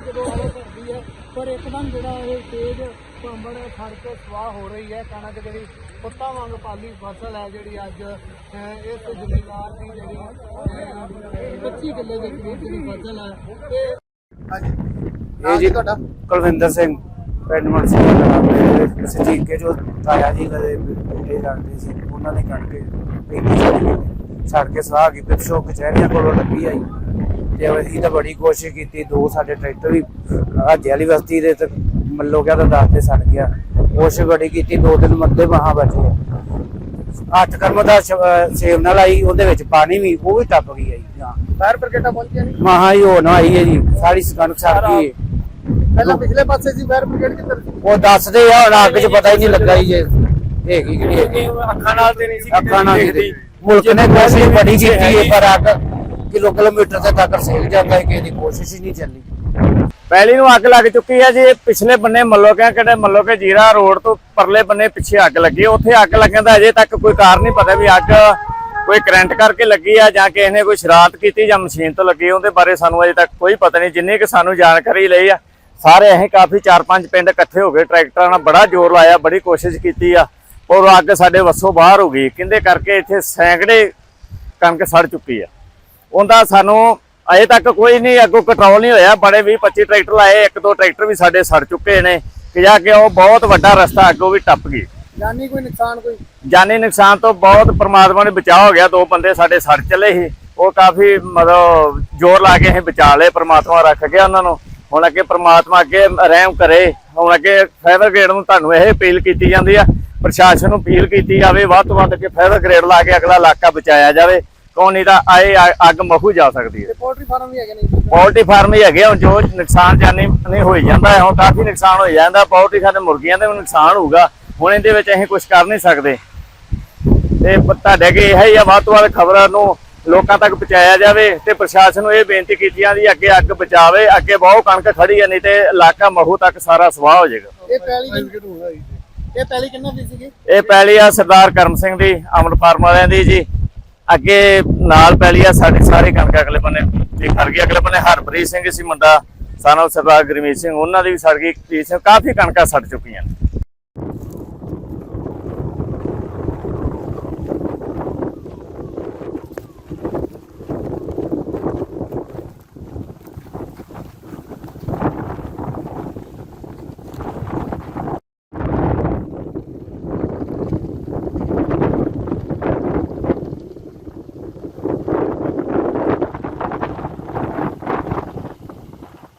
ਜਦੋਂ ਆਏ ਕਰਦੀ ਹੈ ਪਰ ਇੱਕਦਮ ਜਿਹੜਾ ਇਹ ਤੇਜ਼ ਭੰਬੜ ਫੜ ਕੇ ਸਵਾਹ ਹੋ ਰਹੀ ਹੈ ਕਣਕ ਜਿਹੜੀ ਪੁੱਤਾਂ ਵਾਂਗ ਪਾਲੀ ਫਸਲ ਹੈ ਜਿਹੜੀ ਅੱਜ ਇਸ ਜ਼ਿਮੀਂਦਾਰ ਦੀ ਜਿਹੜੀ ਅਹ, 25 ਕਿੱਲੇ ਦੇ ਕਰੀਬ ਜਿਹੜੀ ਫਸਲ ਹੈ। ਤੇ ਇਹ ਜੀ ਤੁਹਾਡਾ? ਕੁਲਵਿੰਦਰ ਸਿੰਘ ਪਿੰਡ ਮਨਸੀ ਸਜੀਕੇ ਜੋ ਤਾਇਆ ਜੀ ਕਦੇ ਬੇਟੇ ਲੱਗਦੇ ਸੀ। ਉਹਨਾਂ ਨੇ ਕੱਢ ਕੇ ਪੇਟੀ ਛੱਡ ਕੇ ਸਵਾਹ ਕੀ ਪਿੱਛੋਂ ਕਚਹਿਰੀਆਂ ਕੋਲੋਂ ਲੱਗੀ ਆਈ। ਤੇ ਅਸੀਂ ਤਾਂ ਬੜੀ ਕੋਸ਼ਿਸ਼ ਕੀਤੀ ਦੋ ਸਾਡੇ ਟਰੈਕਟਰ ਵੀ ਹਾਜੇ ਵਾਲੀ ਬਸਤੀ ਦੇ ਤੇ ਮੱਲੋ ਕਿਆ ਤਾਂ ਦੱਸ ਤੇ ਸੜ ਗਿਆ। ਕੋਸ਼ਿਸ਼ ਬੜੀ ਕੀਤੀ ਦੋ ਦਿਨ ਮੱਦੇ ਮਹਾ ਬਚੇ ਅੱਠ ਕਰਮ ਦਾ ਸੇਵ ਨਾਲ ਆਈ ਉਹਦੇ ਵਿੱਚ ਪਾਣੀ ਵੀ ਉਹ ਵੀ ਟੱਪ ਗਈ ਆਈ ਹਾਂ। ਫਾਇਰ ਬ੍ਰਿਗੇਡਾਂ ਪਹੁੰਚੀਆਂ ਨਹੀਂ? ਮਹਾ ਹੀ ਹੋ ਨਾ ਆਈ ਹੈ ਜੀ ਸਾਰੀ ਕਣਕ ਸੜ ਗਈ ਹੈ। ਪਹਿਲਾਂ ਪਿਛਲੇ ਪਾਸੇ ਸੀ ਫਾਇਰ ਬ੍ਰਿਗੇਡ ਕਿੱਧਰ ਸੀ? ਉਹ ਦੱਸਦੇ ਆ ਹੁਣ ਅੱਗ 'ਚ ਪਤਾ ਹੀ ਨਹੀਂ ਲੱਗਾ ਜੇ ਕਿਹੜੀ ਹੈਗੀ ਅੱਖਾਂ ਨਾਲ ਤੇ ਨਹੀਂ ਸੀ ਅੱਖਾਂ ਨਾਲ ਕਿਤੇ ਮੁਲਕ ਨੇ ਕੋਸ਼ਿਸ਼ ਬੜੀ ਕੀਤੀ ਹੈ ਪਰ ਅੱਗ ਕਿਲੋ ਕਿਲੋਮੀਟਰ ਤੇ ਤੱਕ ਸੇਕ ਜਾਂਦਾ ਹੈ, ਕਿਸੇ ਦੀ ਕੋਸ਼ਿਸ਼ ਹੀ ਨਹੀਂ ਚੱਲੀ। ਪਹਿਲੀ ਨੂੰ ਅੱਗ ਲੱਗ ਚੁੱਕੀ ਹੈ ਜੀ ਪਿਛਲੇ ਬੰਨੇ ਮੱਲੋ ਕਿਆ ਕਿਹੜੇ ਮੱਲੋ ਕੇ ਜੀਰਾ ਰੋਡ ਤੋਂ ਪਰਲੇ ਬੰਨੇ ਪਿੱਛੇ ਅੱਗ ਲੱਗੀ ਉੱਥੇ ਅੱਗ ਲੱਗਣ ਦਾ ਅਜੇ ਤੱਕ ਕੋਈ ਕਾਰਨ ਨਹੀਂ ਪਤਾ ਵੀ ਅੱਗ ਕੋਈ ਕਰੰਟ ਕਰਕੇ ਲੱਗੀ ਆ ਜਾਂ ਕਿਸੇ ਨੇ ਕੋਈ ਸ਼ਰਾਰਤ ਕੀਤੀ ਜਾਂ ਮਸ਼ੀਨ ਤੋਂ ਲੱਗੀ ਉਹਦੇ ਬਾਰੇ ਸਾਨੂੰ ਅਜੇ ਤੱਕ ਕੋਈ ਪਤਾ ਨਹੀਂ। ਜਿੰਨੀ ਕਿ ਸਾਨੂੰ ਜਾਣਕਾਰੀ ਲਈ ਆ, ਸਾਰੇ ਅਸੀਂ ਕਾਫੀ 4-5 ਪਿੰਡ ਇਕੱਠੇ ਹੋ ਗਏ। ਟਰੈਕਟਰਾਂ ਨਾਲ ਬੜਾ ਜ਼ੋਰ ਲਾਇਆ, ਬੜੀ ਕੋਸ਼ਿਸ਼ ਕੀਤੀ ਆ। ਔਰ ਅੱਗ ਸਾਡੇ ਵੱਸੋਂ ਬਾਹਰ ਹੋ ਗਈ। ਕਿੰਦੇ ਕਰਕੇ ਇੱਥੇ ਸੈਂਕੜੇ ਕਣਕ ਸੜ ਚੁੱਕੀ ਆ। ਉਹਦਾ ਸਾਨੂੰ ਅਜੇ ਤੱਕ ਕੋਈ ਨਹੀਂ ਅੱਗੋਂ ਕੰਟਰੋਲ ਨਹੀਂ ਹੋਇਆ। ਬੜੇ 20 25 ਟਰੈਕਟਰ ਲਾਏ ਇੱਕ ਦੋ ਟਰੈਕਟਰ ਵੀ ਸਾਡੇ ਸੜ ਚੁੱਕੇ ਨੇ। ਕਿ ਜਾ ਕੇ ਉਹ ਬਹੁਤ ਵੱਡਾ ਰਸਤਾ ਅੱਗੋਂ ਵੀ ਟੱਪ ਗਈ। ਜਾਨੀ ਕੋਈ ਨੁਕਸਾਨ ਕੋਈ? ਜਾਨੀ ਨੁਕਸਾਨ ਤੋਂ ਬਹੁਤ ਪ੍ਰਮਾਤਮਾ ਨੇ ਬਚਾਅ ਹੋ ਗਿਆ। ਦੋ ਬੰਦੇ ਸਾਡੇ ਸੜ ਚੱਲੇ ਸੀ। ਉਹ ਕਾਫੀ ਮਤਲਬ ਜ਼ੋਰ ਲਾ ਕੇ ਅਸੀਂ ਬਚਾ ਲਏ ਪ੍ਰਮਾਤਮਾ ਰੱਖ ਗਿਆ ਉਹਨਾਂ ਨੂੰ। ਹੁਣ ਅੱਗੇ ਪ੍ਰਮਾਤਮਾ ਅੱਗੇ ਰਹਿਮ ਕਰੇ। ਹੁਣ ਅੱਗੇ ਫਾਇਰ ਗ੍ਰੇਡ ਨੂੰ ਤੁਹਾਨੂੰ ਇਹ ਅਪੀਲ ਕੀਤੀ ਜਾਂਦੀ ਆ। ਪ੍ਰਸ਼ਾਸਨ ਨੂੰ ਅਪੀਲ ਕੀਤੀ ਜਾਵੇ ਵੱਧ ਤੋਂ ਵੱਧ ਅੱਗੇ ਫਾਇਰ ਗ੍ਰੇਡ ਲਾ ਕੇ ਅਗਲਾ ਇਲਾਕਾ ਬਚਾਇਆ ਜਾਵੇ। ਕੌਣ ਨਹੀਂ ਤਾਂ ਆਏ ਅੱਗ ਮਹੂ ਜਾ ਸਕਦੀ ਹੈ। ਪੋਲਟਰੀ ਫਾਰਮ ਵੀ ਹੈਗੇ ਨੇ ਪੋਲਟਰੀ ਫਾਰਮ ਹੀ ਹੈਗੇ ਹੁਣ ਜੋ ਨੁਕਸਾਨ ਜਾਨੀ ਨਹੀਂ ਹੋਈ ਜਾਂਦਾ ਹੁਣ ਕਾਫੀ ਨੁਕਸਾਨ ਹੋ ਜਾਂਦਾ ਪੋਲਟਰੀ ਖਾਤੇ ਮੁਰਗੀਆਂ ਦੇ ਨੁਕਸਾਨ ਹੋਊਗਾ ਹੁਣ ਇਹਦੇ ਵਿੱਚ ਅਸੀਂ ਕੁਝ ਕਰ ਨਹੀਂ ਸਕਦੇ। ਤੇ ਤੁਹਾਡੇ ਅੱਗੇ ਇਹ ਹੀ ਆ ਵੱਧ ਤੋਂ ਵੱਧ ਖਬਰਾਂ ਨੂੰ ਲੋਕਾਂ ਤੱਕ ਪਹੁੰਚਾਇਆ ਜਾਵੇ ਤੇ ਪ੍ਰਸ਼ਾਸਨ ਨੂੰ ਇਹ ਬੇਨਤੀ ਕੀਤੀ ਜਾਂਦੀ ਅੱਗੇ ਅੱਗ ਬਚਾਵੇ ਅੱਗੇ ਬਹੁਤ ਕਣਕ ਖੜੀ ਹੈ ਨਹੀਂ ਤੇ ਇਲਾਕਾ ਮਹੂ ਤੱਕ ਸਾਰਾ ਸਵਾਹ ਹੋ ਜਾਏਗਾ। ਇਹ ਪੈਲੀ ਇਹ ਪੈਲੀ ਕਿੰਨਾ ਦੀ ਸੀਗੀ? ਇਹ ਪੈਲੀ ਆ ਸਰਦਾਰ ਕਰਮ ਸਿੰਘ ਦੀ ਅਮਰ ਫਾਰਮ ਵਾਲਿਆਂ ਦੀ ਜੀ। ਅੱਗੇ ਨਾਲ ਪੈਲੀ ਆ ਸਾਡੀ ਸਾਰੇ ਕਣਕ ਅਗਲੇ ਬੰਨੇ ਤੇ ਖੜ ਗਈ। ਅਗਲੇ ਬੰਨੇ ਹਰਪ੍ਰੀਤ ਸਿੰਘ ਸੀ ਮੁੰਡਾ ਸਾਨੂੰ ਸਰਦਾਰ ਗੁਰਮੀਤ ਸਿੰਘ, ਉਹਨਾਂ ਦੀ ਵੀ ਸੜ ਗਈ। ਸਿੰਘ ਕਾਫੀ ਕਣਕਾਂ ਸੜ ਚੁੱਕੀਆਂ ਨੇ।